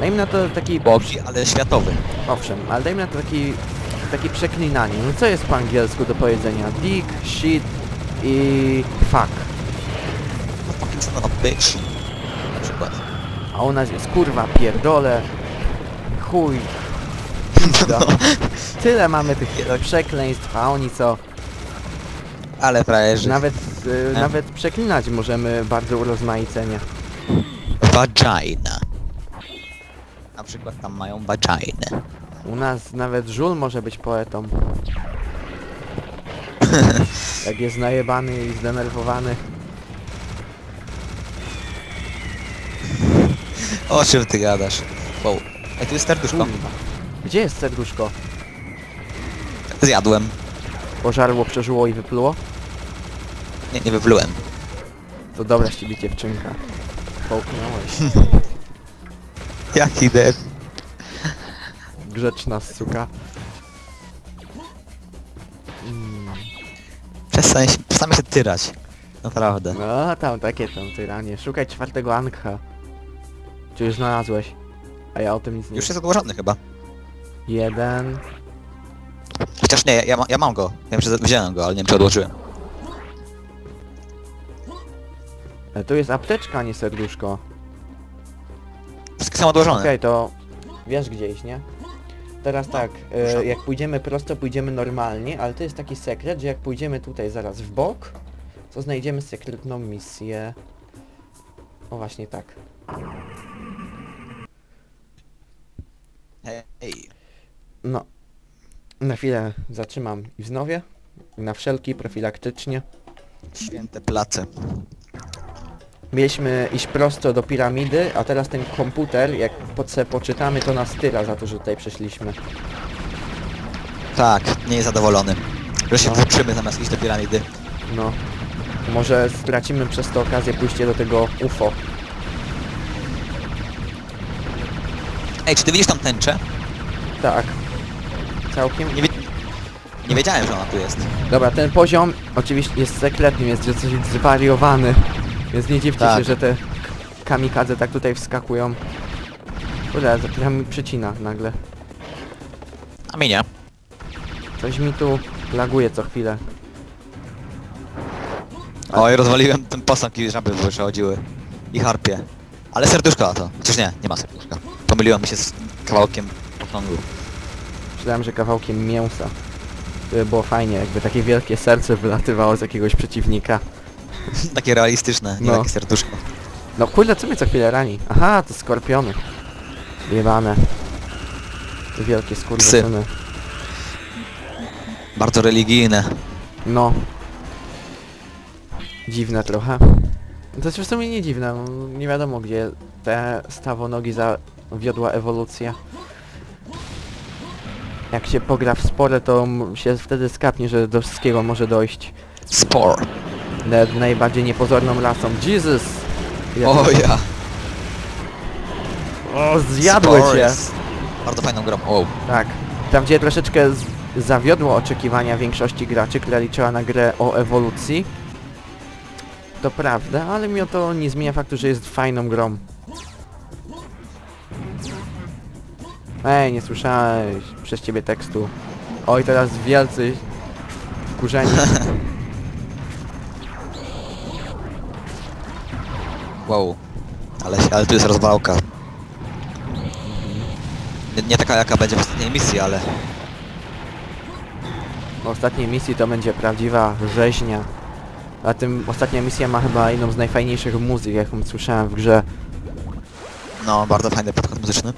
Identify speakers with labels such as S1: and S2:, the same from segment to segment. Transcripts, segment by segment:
S1: Dajmy na to taki...
S2: Bogi, ale światowy.
S1: Owszem, ale dajmy na to taki... Takie przeklinanie. No co jest po angielsku do powiedzenia? Dick, shit i fuck.
S2: Fucking son of a bitch. Na przykład.
S1: A u nas jest kurwa, pierdolę, chuj.
S2: No,
S1: Tyle mamy tych przekleństw, a oni co?
S2: ale frajerzy.
S1: Nawet, y,
S2: E?
S1: nawet przeklinać możemy bardzo urozmaicenie.
S2: Vagina. Na przykład tam mają vaginę.
S1: U nas nawet żul może być poetą. Jak jest najebany i zdenerwowany.
S2: O czym ty gadasz? Wow. Ej, tu jest serduszko.
S1: Kurwa. Gdzie jest serduszko?
S2: Zjadłem.
S1: Pożarło, przeżyło i wypluło?
S2: Nie, nie wyplułem.
S1: To dobra z ciebie dziewczynka. Połknąłeś.
S2: Jaki dev.
S1: Grzeczna suka. Mm.
S2: Przestań, się- przestań się tyrać. Naprawdę.
S1: No tam takie tam tyranie. Szukaj czwartego Ankha. Czy już znalazłeś? A ja o tym nic nie
S2: Już jest odłożony chyba.
S1: Jeden.
S2: Chociaż nie, ja, ja, ma, ja mam go. Wiem, że wziąłem go, ale nie wiem, czy odłożyłem.
S1: E, Tu jest apteczka, a nie serduszko.
S2: Są odłożone.
S1: Okej, to wiesz gdzieś, nie? Teraz tak, e, jak pójdziemy prosto, pójdziemy normalnie, ale to jest taki sekret, że jak pójdziemy tutaj zaraz w bok, to znajdziemy sekretną misję. O właśnie tak.
S2: Hej.
S1: No. Na chwilę zatrzymam i wznowię. Na wszelki, profilaktycznie.
S2: Święte place.
S1: Mieliśmy iść prosto do piramidy, a teraz ten komputer, jak pod se poczytamy, to nas tyra za to, że tutaj przeszliśmy.
S2: Tak, nie jest zadowolony. Że się
S1: No.
S2: włóczymy zamiast iść do piramidy.
S1: No. Może stracimy przez to okazję pójście do tego UFO.
S2: Ej, czy ty widzisz tam tęczę?
S1: Tak. Całkiem.
S2: Nie, wi nie wiedziałem, że ona tu jest.
S1: Dobra, ten poziom oczywiście jest sekretny, jest dosyć zwariowany. Więc nie dziwcie
S2: Tak.
S1: się, że te kamikadze tak tutaj wskakują. Kurde, trochę mi przycina nagle.
S2: A mi nie.
S1: Coś mi tu laguje co chwilę.
S2: Oj, rozwaliłem ten posąg i żaby wyprzechodziły. I harpie. Ale serduszko to. Chociaż nie, nie ma serduszka. Pomyliłem się z kawałkiem posągu.
S1: Myślałem, że kawałkiem mięsa. To by było fajnie, jakby takie wielkie serce wylatywało z jakiegoś przeciwnika.
S2: Takie realistyczne, nie
S1: No.
S2: takie serduszko.
S1: No kurde, co mnie co chwilę rani? Aha, to skorpiony. Jebane. Te Wielkie skurwysyny.
S2: Bardzo religijne.
S1: No. Dziwne trochę. To jest w sumie nie dziwne, no, nie wiadomo gdzie te stawonogi zawiodła ewolucja. Jak się pogra w spore, to m- się wtedy skapnie, że do wszystkiego może dojść.
S2: Spore.
S1: Nawet najbardziej niepozorną rasą. Jesus! Ja-
S2: O ja.
S1: O, zjadły
S2: Spore
S1: cię!
S2: Bardzo fajną grą. O.
S1: Tak. Wprawdzie troszeczkę z zawiodło oczekiwania większości graczy, która liczyła na grę o ewolucji. To prawda, ale mimo to nie zmienia faktu, że jest fajną grą. Ej, nie słyszałeś przez ciebie tekstu. Oj, teraz wielcy wkurzeni.
S2: Wow. Ale, ale tu jest rozwałka. Nie, nie taka jaka będzie w ostatniej misji, ale...
S1: W ostatniej misji to będzie prawdziwa rzeźnia. A tym ostatnia misja ma chyba jedną z najfajniejszych muzyk, jaką słyszałem w grze.
S2: No, bardzo fajny podkład muzyczny.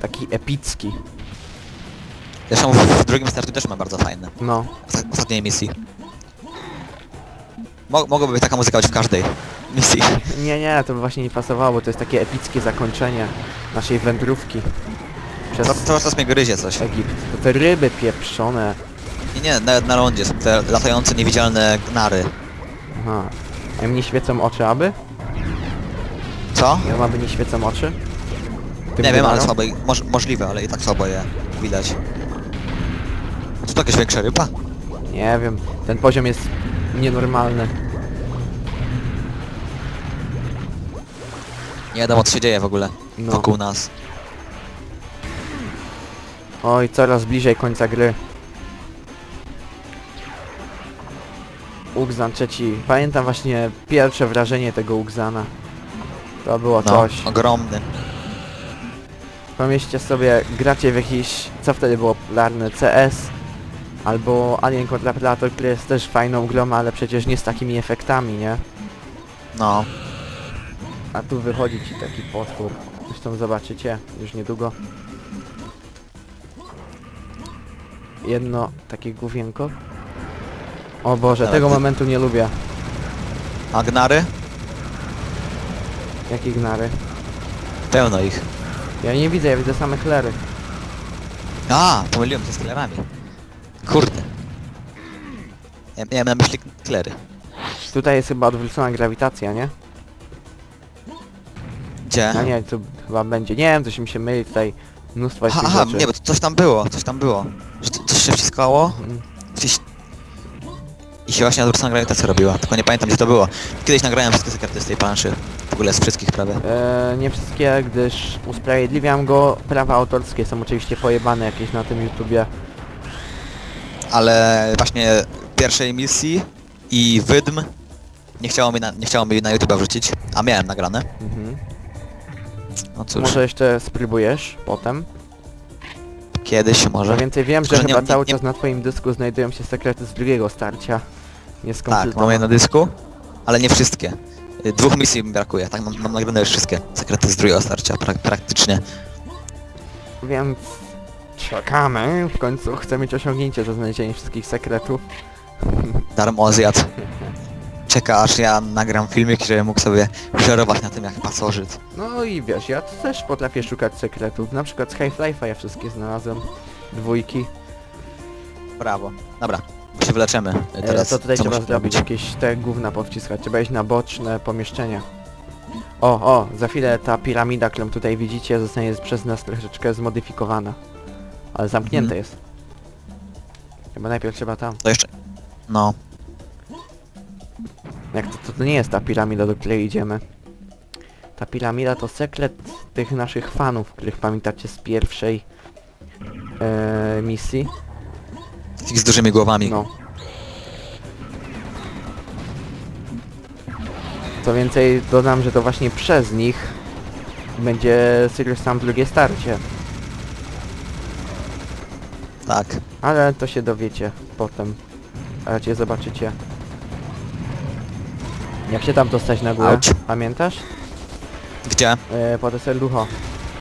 S1: Taki epicki.
S2: Zresztą w, w drugim startu też ma bardzo fajny.
S1: No.
S2: W osta- w ostatniej misji. Mo mogłoby być taka muzyka być w każdej misji.
S1: Nie, nie, to by właśnie nie pasowało, bo to jest takie epickie zakończenie naszej wędrówki przez
S2: To, to czas mnie gryzie coś.
S1: Egipt. To te ryby pieprzone.
S2: Nie, nie, nawet na lądzie są te latające niewidzialne gnary.
S1: Aha. A mnie świecą oczy, aby?
S2: Co?
S1: Ja aby nie świecą oczy? Tym
S2: nie wiem, ale
S1: gnarom?
S2: słabo, i- moż, możliwe, ale i tak słabo je widać. Tu to jakaś większa ryba?
S1: Nie wiem, ten poziom jest nienormalny.
S2: Nie wiadomo co się dzieje w ogóle
S1: No.
S2: wokół nas.
S1: Oj, coraz bliżej końca gry. Ugzan trzeci. Pamiętam właśnie pierwsze wrażenie tego Ugzana. To było
S2: No,
S1: coś.
S2: ogromny.
S1: Pomyślcie sobie, gracie w jakiś, co wtedy było popularne, CS albo Alien kontra Predator, który jest też fajną grą, ale przecież nie z takimi efektami, nie?
S2: No.
S1: A tu wychodzi ci taki potwór. Zresztą zobaczycie już niedługo. Jedno takie główienko. O Boże,
S2: Ale
S1: tego
S2: ty-
S1: momentu nie lubię.
S2: Agnary?
S1: Jakie gnary.
S2: Pełno ich.
S1: Ja nie widzę, ja widzę same chlery.
S2: A, pomyliłem się z klerami. Kurde. Ja miałem na myśli klery.
S1: Tutaj jest chyba odwrócona grawitacja, nie?
S2: Gdzie?
S1: No nie, to chyba będzie. Nie wiem, coś mi się myli tutaj. Mnóstwo
S2: Aha,
S1: tych
S2: aha,
S1: rzeczy.
S2: nie, bo to coś tam było, coś tam było. Że to, coś się wciskało
S1: Mm.
S2: gdzieś... I się właśnie odwrócona grawitacja robiła, tylko nie pamiętam gdzie to było. Kiedyś nagrałem wszystkie sekrety z tej planszy. W ogóle z wszystkich prawie.
S1: E, nie wszystkie, gdyż usprawiedliwiam go. Prawa autorskie są oczywiście pojebane jakieś na tym YouTubie.
S2: Ale właśnie pierwszej misji i wydm nie chciało mi na, nie chciało mi na YouTube wrzucić, a miałem nagrane.
S1: Mhm.
S2: No cóż,
S1: Może jeszcze spróbujesz potem.
S2: kiedyś może.
S1: więcej wiem, że
S2: Tylko, że nie-
S1: chyba
S2: nie-
S1: cały
S2: nie-
S1: czas na twoim dysku znajdują się sekrety z drugiego starcia. Nie
S2: Tak, mam je na dysku, ale nie wszystkie. Y, Dwóch misji mi brakuje, tak mam, mam nagrane już wszystkie sekrety z drugiego starcia, prak praktycznie.
S1: Więc czekamy. W końcu chcę mieć osiągnięcie za znalezienie wszystkich sekretów.
S2: Darmo zjadł. Czeka aż ja nagram filmik, żeby mógł sobie żerować na tym jak pasożyt.
S1: No i wiesz, ja też potrafię szukać sekretów. Na przykład z Half-Life'a ja wszystkie znalazłem. Dwójki.
S2: Brawo. Dobra, się wyleczymy.
S1: E,
S2: Teraz
S1: to tutaj
S2: co
S1: trzeba
S2: musimy
S1: zrobić
S2: robić?
S1: jakieś te gówna powciskać. Trzeba iść na boczne pomieszczenia. O, o, za chwilę ta piramida, którą tutaj widzicie, zostanie przez nas troszeczkę zmodyfikowana. Ale zamknięte
S2: Mhm.
S1: jest. Chyba najpierw trzeba tam.
S2: To jeszcze... No,
S1: Jak to, to, to nie jest ta piramida, do której idziemy. Ta piramida to sekret tych naszych fanów, których pamiętacie z pierwszej e, misji.
S2: tych z dużymi głowami.
S1: No. Co więcej, dodam, że to właśnie przez nich będzie Serious Sam drugie starcie.
S2: Tak.
S1: Ale to się dowiecie potem. Raczej zobaczycie. Jak się tam dostać na górę?
S2: Auć.
S1: Pamiętasz?
S2: Gdzie?
S1: E, po te serducho.